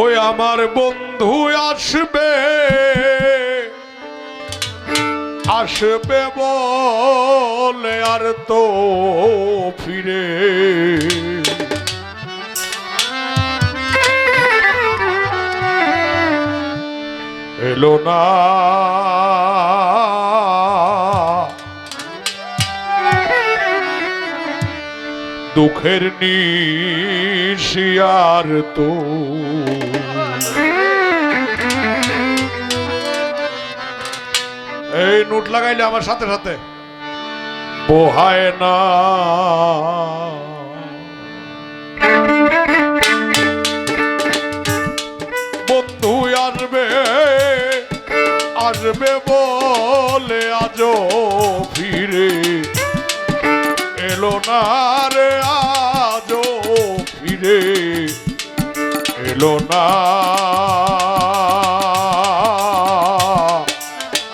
ওই আমার বন্ধু আসবে। আসবে বলে আর তো ফিরে। এলো না দুঃখের নিশিয়ার তো। এই নোট লাগাইলে আমার সাথে সাথে। পোহায় না। বন্ধু আসবে আসবে বলে আজও ফিরে। এলো না রে আজও ফিরে। এলো না।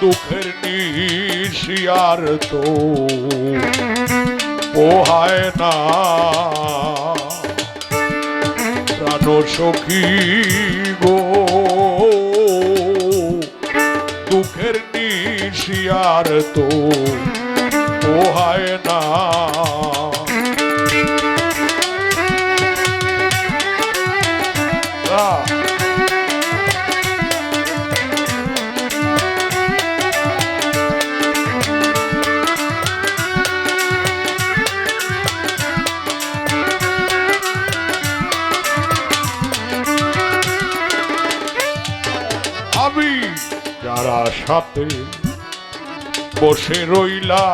দুঃখের নিশিয়ার তো পোহায় না। প্রাণ সখী গো, দুঃখের নিশিয়ার তো পোহায় না। যারা সাথে বসে রইলা।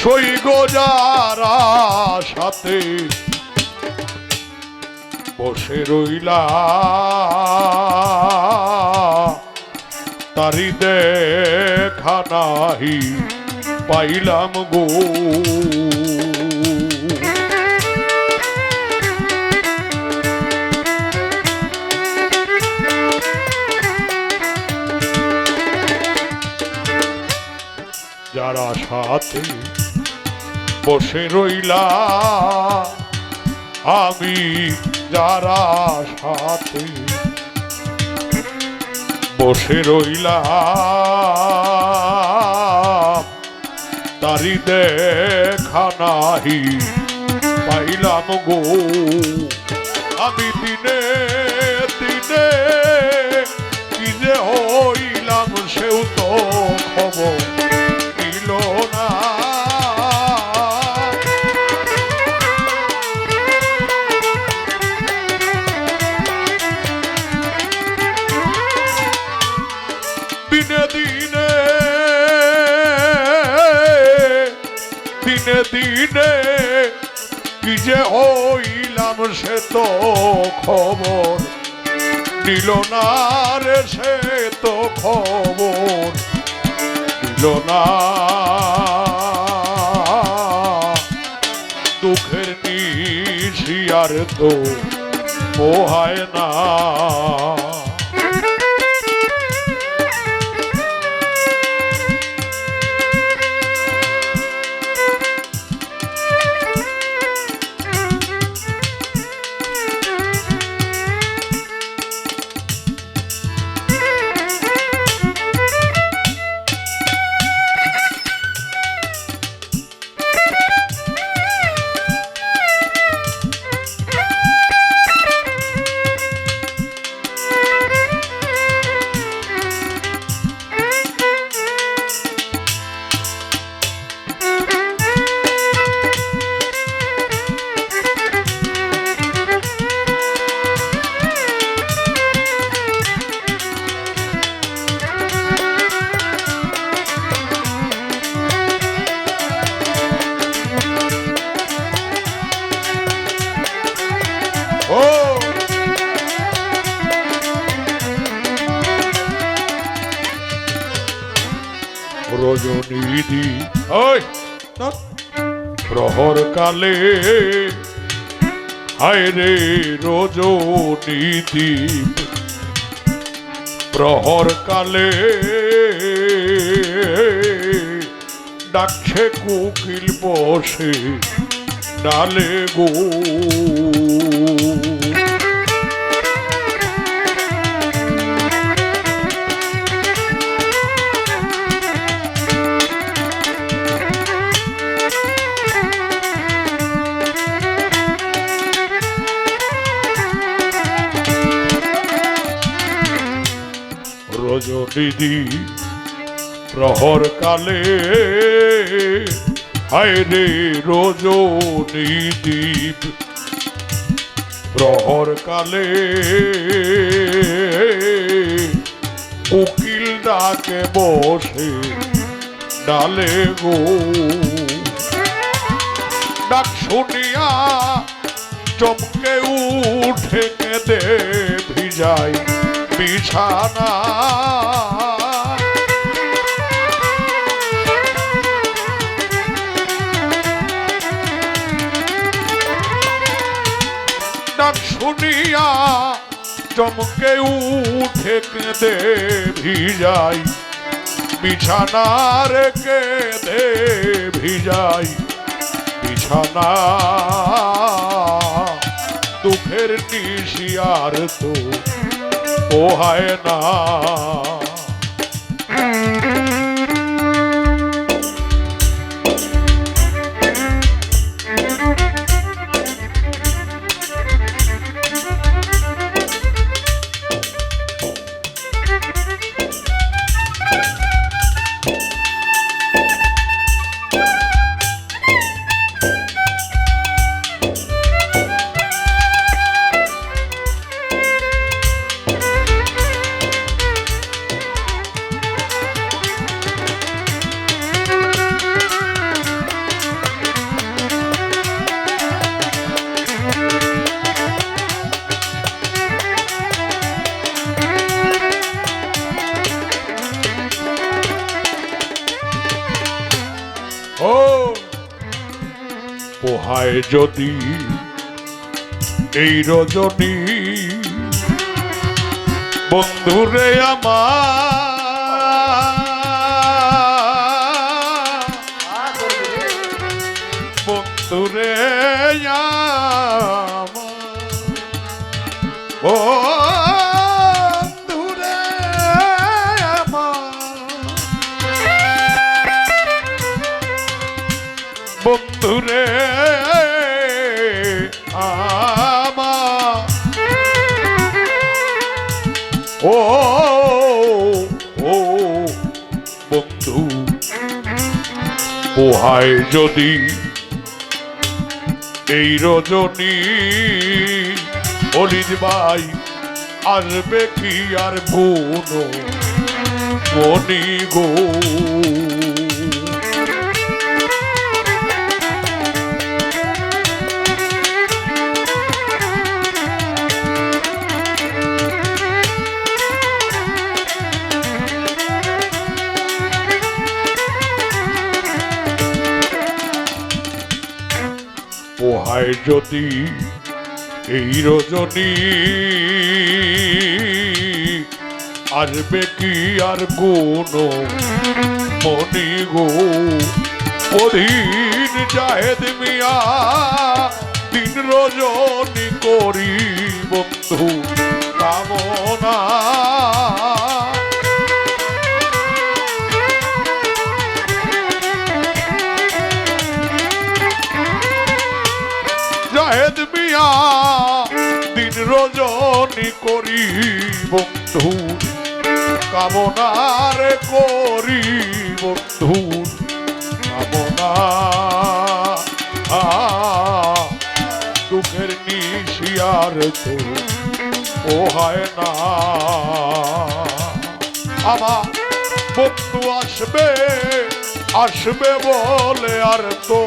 সৈগ যারা সাথে বসে রইলা। তারি দেখা নাহি পাইলাম গো। যারা সাথে বসে রইলা, আমি যারা সাথে বসে রইলা, তারি দেখা নাহি পাইলাম গো। আমি দিনে দিনে কি যে হইলাম সেও তো খবর দিনে কি যে হইলাম সে তো খবর। দিল না রে সে তো খবর। দিল না। দুঃখের নিশিয়ার তো পোহায় না। রজনীদি ওই। প্রহর কালে হায় রে রজনীদি প্রহর কালে ডাকছে কোকিল বসে ডালে গো। রজনীদি প্রহর কালে হায় রে রজনীদীপ প্রহর কালে উকিল ডাকে বসে ডালে গো। ডাক শুনিয়া চমকে উঠে কেঁদে ভিজাই বিছানা। ডাক শুনিয়া চমকে উঠে কেঁদে ভিজাই। বিছানার কেঁদে ভিজাই। বিছানা দুঃখের নিশিয়ার তো পোহায় না। পোহায় যদি এই রজনী বন্ধুরে আমার। বন্ধুরে আমার। ও পোহায় যদি এই রজনী অলিজ ভাই আসবে কি আর গুণ মনি গো। যদি এই রজনী আসবে কি আর কোন মনি গো? অধীন জাহেদ মিয়া দিন রজনী করি বন্ধু। বন্ধু কামনার করি বন্ধু কামনা। দুঃখের নিশিয়ার তো ও হয় না। আমার বন্ধু আসবে আসবে বলে আর তো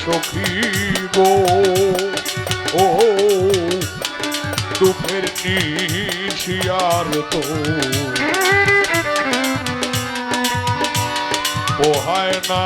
সখী গো। ও দুঃখের নিশিয়ার তো। পোহায় না।